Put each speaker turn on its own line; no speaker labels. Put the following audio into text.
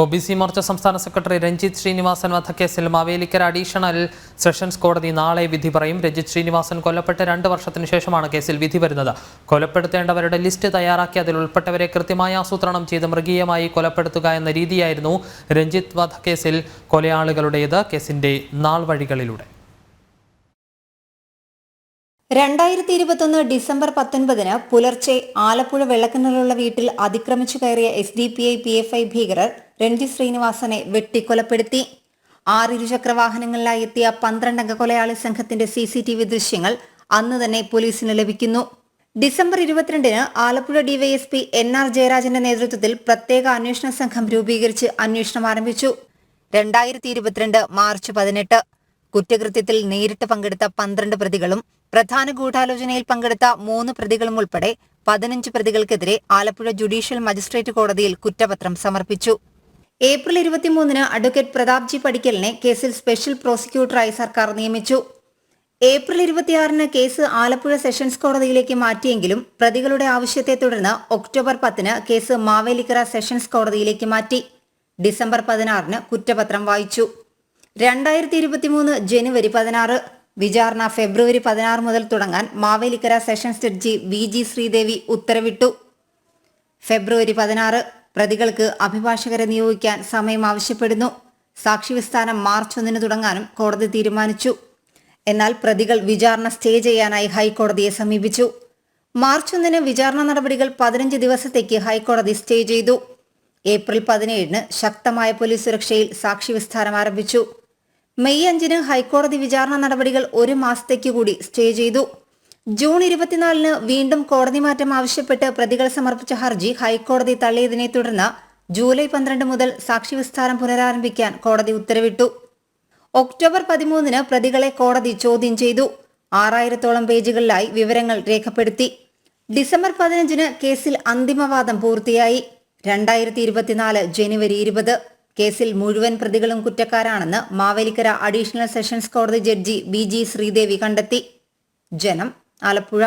O B C Morcha സംസ്ഥാന secretary Ranjith Sreenivasan വധക്കേസിൽ Mavelikkara additional sessions കോടതി നാളെ വിധി പറയും. രഞ്ജിത്ത് ശ്രീനിവാസൻ കൊല്ലപ്പെട്ട് രണ്ട് വർഷത്തിനു ശേഷമാണ് കേസിൽ വിധി വരുന്നത്. കൊലപ്പെടുത്തേണ്ടവരുടെ ലിസ്റ്റ് തയ്യാറാക്കി അതിൽ ഉൾപ്പെട്ടവരെ കൃത്യമായി ആസൂത്രണം ചെയ്ത് മൃഗീയമായി കൊലപ്പെടുത്തുക എന്ന രീതിയായിരുന്നു രഞ്ജിത്ത് വധക്കേസിൽ കൊലയാളികളുടേത് കേസിന്റെ നാൾ വഴികളിലൂടെ
രണ്ടായിരത്തി ഇരുപത്തൊന്ന് ഡിസംബർ പത്തൊൻപതിന് പുലർച്ചെ ആലപ്പുഴ വെള്ളക്കിണറിലുള്ള വീട്ടിൽ അതിക്രമിച്ചു കയറിയ S D P I P F I ഭീകരർ രഞ്ജിത് ശ്രീനിവാസനെ വെട്ടിക്കൊലപ്പെടുത്തി. ആറ് ഇരുചക്ര വാഹനങ്ങളിലായി എത്തിയ പന്ത്രണ്ടംഗ കൊലയാളി സംഘത്തിന്റെ സി സി ടി വി ദൃശ്യങ്ങൾ അന്ന് തന്നെ പോലീസിന് ലഭിക്കുന്നു. ഡിസംബർ ഇരുപത്തിരണ്ടിന് ആലപ്പുഴ ഡിവൈഎസ്പി എൻ ആർ ജയരാജന്റെ നേതൃത്വത്തിൽ പ്രത്യേക അന്വേഷണ സംഘം രൂപീകരിച്ച് അന്വേഷണം ആരംഭിച്ചു. രണ്ടായിരത്തി ഇരുപത്തിരണ്ട് മാർച്ച് പതിനെട്ട്. കുറ്റകൃത്യത്തിൽ നേരിട്ട് പങ്കെടുത്ത പന്ത്രണ്ട് പ്രതികളും പ്രധാന ഗൂഢാലോചനയിൽ പങ്കെടുത്ത മൂന്ന് പ്രതികളും ഉൾപ്പെടെ പതിനഞ്ച് പ്രതികൾക്കെതിരെ ആലപ്പുഴ ജുഡീഷ്യൽ മജിസ്ട്രേറ്റ് കോടതിയിൽ കുറ്റപത്രം സമർപ്പിച്ചു. ഏപ്രിൽ ഇരുപത്തിമൂന്നിന് അഡ്വക്കേറ്റ് പ്രതാപ്ജി പടിക്കലിനെ കേസിൽ സ്പെഷ്യൽ പ്രോസിക്യൂട്ടറായി സർക്കാർ നിയമിച്ചു. ഏപ്രിൽ ഇരുപത്തിയാറിന് കേസ് ആലപ്പുഴ സെഷൻസ് കോടതിയിലേക്ക് മാറ്റിയെങ്കിലും പ്രതികളുടെ ആവശ്യത്തെ തുടർന്ന് ഒക്ടോബർ പത്തിന് കേസ് മാവേലിക്കര സെഷൻസ് കോടതിയിലേക്ക് മാറ്റി. ഡിസംബർ പതിനാറിന് കുറ്റപത്രം വായിച്ചു. രണ്ടായിരത്തി ഇരുപത്തിമൂന്ന് ജനുവരി പതിനാറ് വിചാരണ ഫെബ്രുവരി പതിനാറ് മുതൽ തുടങ്ങാൻ Mavelikkara sessions judge V G Sreedevi ഉത്തരവിട്ടു. ഫെബ്രുവരി പതിനാറ് പ്രതികൾക്ക് അഭിഭാഷകരെ നിയോഗിക്കാൻ സമയം ആവശ്യപ്പെടുന്നു. സാക്ഷിവിസ്ഥാനം മാർച്ച് ഒന്നിന് തുടങ്ങാനും കോടതി തീരുമാനിച്ചു. എന്നാൽ പ്രതികൾ വിചാരണ സ്റ്റേ ചെയ്യാനായി ഹൈക്കോടതിയെ സമീപിച്ചു. മാർച്ച് ഒന്നിന് വിചാരണ നടപടികൾ പതിനഞ്ച് ദിവസത്തേക്ക് ഹൈക്കോടതി സ്റ്റേ ചെയ്തു. ഏപ്രിൽ പതിനേഴിന് ശക്തമായ പോലീസ് സുരക്ഷയിൽ സാക്ഷിവിസ്താരം ആരംഭിച്ചു. മെയ് അഞ്ചിന് ഹൈക്കോടതി വിചാരണ നടപടികൾ ഒരു മാസത്തേക്ക് കൂടി സ്റ്റേ ചെയ്തു. ജൂൺ ഇരുപത്തിനാലിന് വീണ്ടും കോടതി മാറ്റം ആവശ്യപ്പെട്ട് പ്രതികൾ സമർപ്പിച്ച ഹർജി ഹൈക്കോടതി തള്ളിയതിനെ തുടർന്ന് ജൂലൈ പന്ത്രണ്ട് മുതൽ സാക്ഷിവിസ്താരം പുനരാരംഭിക്കാൻ കോടതി ഉത്തരവിട്ടു. ഒക്ടോബർ പതിമൂന്നിന് പ്രതികളെ കോടതി ചോദ്യം ചെയ്തു. ആറായിരത്തോളം പേജുകളിലായി വിവരങ്ങൾ രേഖപ്പെടുത്തി. ഡിസംബർ പതിനഞ്ചിന് കേസിൽ അന്തിമവാദം പൂർത്തിയായി. രണ്ടായിരത്തി ഇരുപത്തിനാല് ജനുവരി ഇരുപത്. കേസിൽ മുഴുവൻ പ്രതികളും കുറ്റക്കാരാണെന്ന് മാവേലിക്കര അഡീഷണൽ സെഷൻസ് കോടതി ജഡ്ജി ബി ജി ശ്രീദേവി കണ്ടെത്തി. ജനം ആലപ്പുഴ